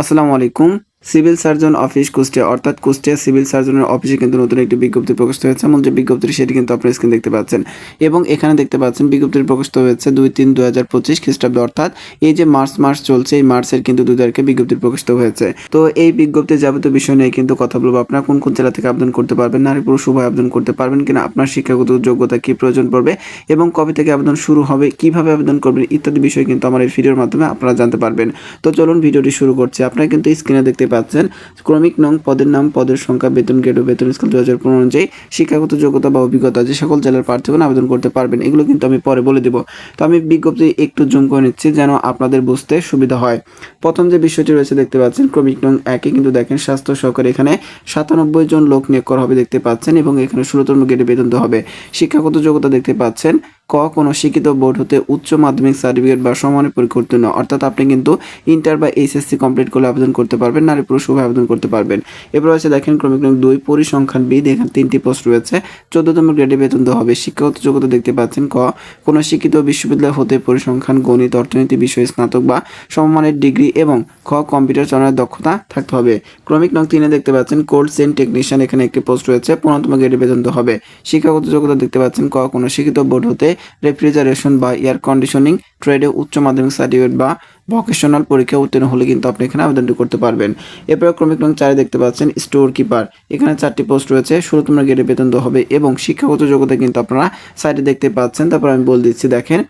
আসসালামু আলাইকুম। Civil surgeon office Kushtia, অর্থাৎ কুষ্টিয়া সিভিল সার্জনের অফিসে কিন্তু নতুন একটি বিজ্ঞপ্তি প্রকাশিত হয়েছে। এমন যে বিজ্ঞপ্তি সেটি কিন্তু আপনার স্ক্রিন দেখতে পাচ্ছেন। এবং এখানে দেখতে পাচ্ছেন বিজ্ঞপ্তি প্রকাশিত হয়েছে দুই তিন দুই হাজার পঁচিশ খ্রিস্টাব্দ। অর্থাৎ এই যে মার্চ মাস চলছে, এই মার্চের কিন্তু দুই তারিখে বিজ্ঞপ্তি প্রকাশিত হয়েছে। তো এই বিজ্ঞপ্তির যাবতীয় বিষয় নিয়ে কিন্তু কথা বলব। আপনার কোন কোন জেলা থেকে আবেদন করতে পারবেন নারী পুরুষ উভয় আবেদন করতে পারবেন কিনা, আপনার শিক্ষাগত যোগ্যতা কি প্রয়োজন পড়বে, এবং কবে থেকে আবেদন শুরু হবে, কীভাবে আবেদন করবেন, ইত্যাদি বিষয় কিন্তু আমার এই ভিডিওর মাধ্যমে আপনারা জানতে পারবেন। তো চলুন ভিডিওটি শুরু করছি। আপনারা কিন্তু স্ক্রিনে দেখতে পাচ্ছেন। ক্রমিক নং পদের নাম, পদের সংখ্যা, বেতন গ্রেড ও বেতন স্কেল দু হাজার পনেরো অনুযায়ী শিক্ষাগত যোগ্যতা বা অভিজ্ঞতা যে সকল জেলার প্রার্থীগণ আবেদন করতে পারবেন, এগুলো কিন্তু আমি পরে বলে দেবো। তো আমি বিজ্ঞপ্তি একটু জুম করে নিচ্ছি যেন আপনাদের বুঝতে সুবিধা হয়। প্রথম যে বিষয়টি রয়েছে দেখতে পাচ্ছেন, ক্রমিক নং একে কিন্তু দেখেন, স্বাস্থ্য সহকারে এখানে সাতানব্বই জন লোক নিয়োগ করা হবে দেখতে পাচ্ছেন এবং এখানে ষোলোতম গ্রেডে বেতন হবে। শিক্ষাগত যোগ্যতা দেখতে পাচ্ছেন ক কোনো শিক্ষিত বোর্ড হতে উচ্চ মাধ্যমিক, সার্টিফিকেট বা সমানের পরীক্ষা উত্তীর্ণ অর্থাৎ আপনি কিন্তু ইন্টার বা এইচএসসি কমপ্লিট করলে আবেদন করতে পারবেন, নারী পুরুষ উভয় আবেদন করতে পারবেন। এরপর আছে, দেখেন, ক্রমিক দুই পরিসংখ্যান বিদ এখানে তিনটি পোস্ট রয়েছে। চোদ্দতম গ্রেডে বেতন দেওয়া হবে। শিক্ষাগত যোগ্যতা দেখতে পাচ্ছেন, ক, কোনো শিক্ষিত বিশ্ববিদ্যালয় হতে পরিসংখ্যান, গণিত, অর্থনীতি, বিষয়ে, স্নাতক বা সমমানের ডিগ্রি এবং খ, কম্পিউটার চালানোর দক্ষতা থাকতে হবে। ক্রমিক নং তিনে দেখতে পাচ্ছেন কোল্ড চেন টেকনিশিয়ান, এখানে একটি পোস্ট রয়েছে, পনেরোতম গ্রেডে বেতন দেওয়া হবে। শিক্ষাগত যোগ্যতা দেখতে পাচ্ছেন, ক, কোনো শিক্ষিত বোর্ড হতে রেফ্রিজারেশন বা এয়ার কন্ডিশনিং ট্রেডে উচ্চ মাধ্যমিক সার্টিফিকেট বা ভকেশনাল পরীক্ষা উত্তীর্ণ হলে কিন্তু আপনি এখানে আবেদনটি করতে পারবেন। এরপর ক্রমিক নং চারে দেখতে পাচ্ছেন স্টোর কিপার এখানে চারটি পোস্ট রয়েছে ষোলোতম গ্রেডে বেতন হবে এবং শিক্ষাগত যোগ্যতা কিন্তু আপনারা সাইডে দেখতে পাচ্ছেন। তারপর আমি বলে দিচ্ছি, দেখেন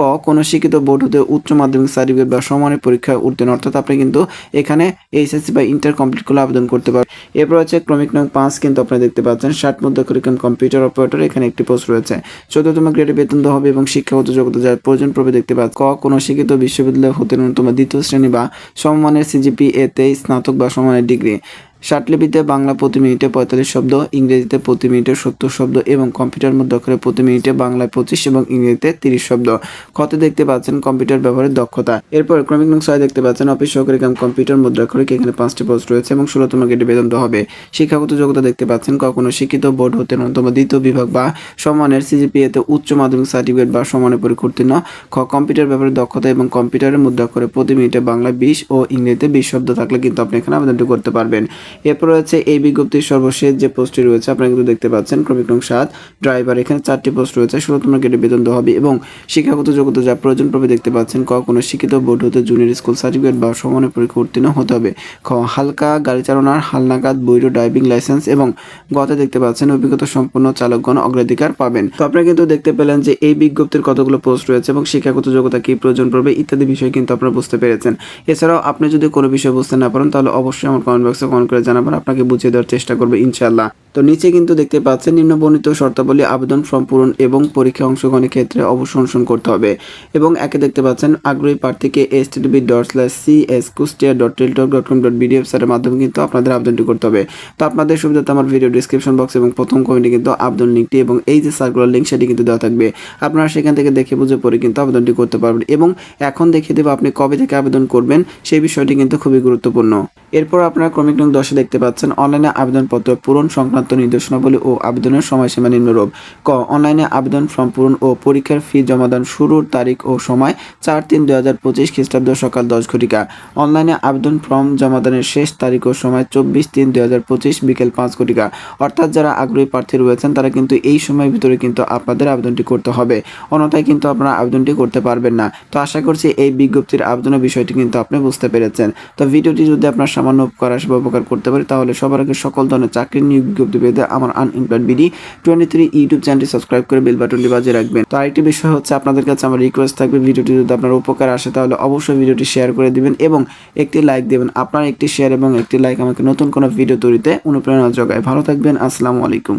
ক, কোনো শিক্ষিত বোর্ড হতে উচ্চ মাধ্যমিক সার্টিফিকেট বা সমানের পরীক্ষায় উত্তীর্ণ, অর্থাৎ আপনি কিন্তু এখানে এইচএসসি বা ইন্টার কমপ্লিট করলে আবেদন করতে পারবেন। এরপর হচ্ছে ক্রমিক নং পাঁচ কিন্তু আপনারা দেখতে পাচ্ছেন, ষাট মধ্যে করিকন কম্পিউটার অপারেটর এখানে একটি পোস্ট রয়েছে। চোদ্দতম গ্রেডে বেতন হবে এবং শিক্ষাগত যোগ্যতা যার প্রয়োজন পড়বে দেখতে পাচ্ছেন। ক, কোনো শিক্ষিত বিশ্ববিদ্যালয় হতে ন্যূনতম দ্বিতীয় শ্রেণি বা সমমানের সিজিপি এতে স্নাতক বা সমানের ডিগ্রি। ষাটলিপিতে বাংলা প্রতি মিনিটে পঁয়তাল্লিশ শব্দ, ইংরেজিতে প্রতি মিনিটে সত্তর শব্দ এবং কম্পিউটার মধ্যে অক্ষরে প্রতি মিনিটে বাংলায় পঁচিশ এবং ইংরেজিতে তিরিশ শব্দ। ক্ষতে দেখতে পাচ্ছেন কম্পিউটার ব্যবহারের দক্ষতা। এরপর ক্রমিক নং ছয় দেখতে পাচ্ছেন অফিস সহকারী কাম কম্পিউটার মুদ্রাক্ষরিক এখানে পাঁচটি পোস্ট রয়েছে এবং ষোলোতম গেটে বেতন হবে। শিক্ষাগত যোগ্যতা দেখতে পাচ্ছেন কখনো শিক্ষিত, বোর্ড হতে ন্যূনতম দ্বিতীয় বিভাগ বা সমানের সিজিপিএতে উচ্চ মাধ্যমিক সার্টিফিকেট বা সমানের পরীক্ষা উত্তীর্ণ খ, কম্পিউটার ব্যবহারের দক্ষতা এবং কম্পিউটারের মুদ্রাক্ষরে প্রতি মিনিটে বাংলা বিশ ও ইংরেজিতে বিশ শব্দ থাকলে কিন্তু আপনি এখানে আবেদনটি করতে পারবেন। এরপর রয়েছে এই বিজ্ঞপ্তির সর্বশেষ যে পোস্টটি রয়েছে, আপনারা কিন্তু দেখতে পাচ্ছেন, ক্রমিক নং সাত, ড্রাইভার, এখানে চারটি পোস্ট রয়েছে, ষোলোতম গেটে বেতন দেওয়া হবে এবং শিক্ষাগত যোগ্যতা যা প্রয়োজন পড়বে দেখতে পাচ্ছেন, ক, কোনো শিক্ষিত, বোর্ড হতে জুনিয়র স্কুল সার্টিফিকেট বা সমানের পরীক্ষা উত্তীর্ণ হতে হবে, খ, হালকা গাড়ি চালানোর হালনাগাদ বৈধ ড্রাইভিং লাইসেন্স এবং গতে দেখতে পাচ্ছেন, অভিজ্ঞতা সম্পন্ন চালকগণ অগ্রাধিকার পাবেন। তো আপনারা কিন্তু দেখতে পেলেন যে এই বিজ্ঞপ্তির কতগুলো পোস্ট রয়েছে এবং শিক্ষাগত যোগ্যতা কি প্রয়োজন পড়বে ইত্যাদি বিষয় কিন্তু আপনারা বুঝতে পেরেছেন। এছাড়াও আপনি যদি কোনো বিষয় বুঝতে না পারেন, তাহলে অবশ্যই আমার কমেন্ট বক্সে কমেন্ট করে জানাবেন, আপনাকে বুঝিয়ে দেওয়ার চেষ্টা করব ইনশাল্লাহ তো নিচে কিন্তু দেখতে পাচ্ছেন, নিম্নবর্ণিত শর্তাবলী আবেদন ফর্ম পূরণ এবং পরীক্ষা অংশগ্রহণের ক্ষেত্রে অবশ্য অনুসরণ করতে হবে। এবং একে দেখতে পাচ্ছেন, আগ্রহী প্রার্থীকে S TV dot slash C S Kushtia dot Teletalk dot com dot BDF সারের মাধ্যমে কিন্তু আপনাদের আবেদনটি করতে হবে। তো আপনাদের সুবিধাতে আমার ভিডিও ডিসক্রিপশন বক্স এবং প্রথম কমেন্টে কিন্তু আবেদন লিঙ্কটি এবং এই যে সার্কুলার লিঙ্ক সেটি কিন্তু দেওয়া থাকবে। আপনারা সেখান থেকে দেখে বুঝে পরে কিন্তু আবেদনটি করতে পারবেন এবং এখন দেখিয়ে দেবো আপনি কবে থেকে আবেদন করবেন, সেই বিষয়টি কিন্তু খুবই গুরুত্বপূর্ণ। এরপর আপনারা ক্রমিক নং দশে দেখতে পাচ্ছেন, অনলাইনে আবেদনপত্র পূরণ সংক্রান্ত নির্দেশনাবলী ও আবেদনের সময়সীমা নিম্নরূপ। ক, অনলাইনে আবেদন ফর্ম পূরণ ও পরীক্ষার ফি জমাদান শুরুর তারিখ ও সময় চার তিন দুই হাজার পঁচিশ খ্রিস্টাব্দ সকাল দশ ঘটিকা। অনলাইনে আবেদন ফর্ম জমাদানের শেষ তারিখ ও সময় চব্বিশ তিন দুই হাজার পঁচিশ বিকেল পাঁচ ঘটিকা। অর্থাৎ যারা আগ্রহী প্রার্থী রয়েছেন, তারা কিন্তু এই সময়ের ভিতরে কিন্তু আপনাদের আবেদনটি করতে হবে। অন্যথায় কিন্তু আপনারা আবেদনটি করতে পারবেন না। তো আশা করছি এই বিজ্ঞপ্তির আবেদনের বিষয়টি কিন্তু আপনি বুঝতে পেরেছেন। তো ভিডিওটি যদি আপনার সামান্য উপকার আসবে উপকার করতে পারি, তাহলে সবার আগে সকল ধরনের চাকরির নিয়োগ বিজ্ঞপ্তি পেতে আমার unemployed BD twenty three YouTube চ্যানেলটি সাবস্ক্রাইব করে বেল বাটনটি বাজিয়ে রাখবেন। তো আরেকটি বিষয় হচ্ছে, আপনাদের কাছে আমার রিকোয়েস্ট থাকবে, ভিডিওটি যদি আপনার উপকার আসে, তাহলে অবশ্যই ভিডিওটি শেয়ার করে দিবেন এবং একটি লাইক দেবেন। আপনার একটি শেয়ার এবং একটি লাইক আমাকে নতুন কোনো ভিডিও তৈরিতে অনুপ্রেরণা যোগায়। ভালো থাকবেন, আসসালামু আলাইকুম।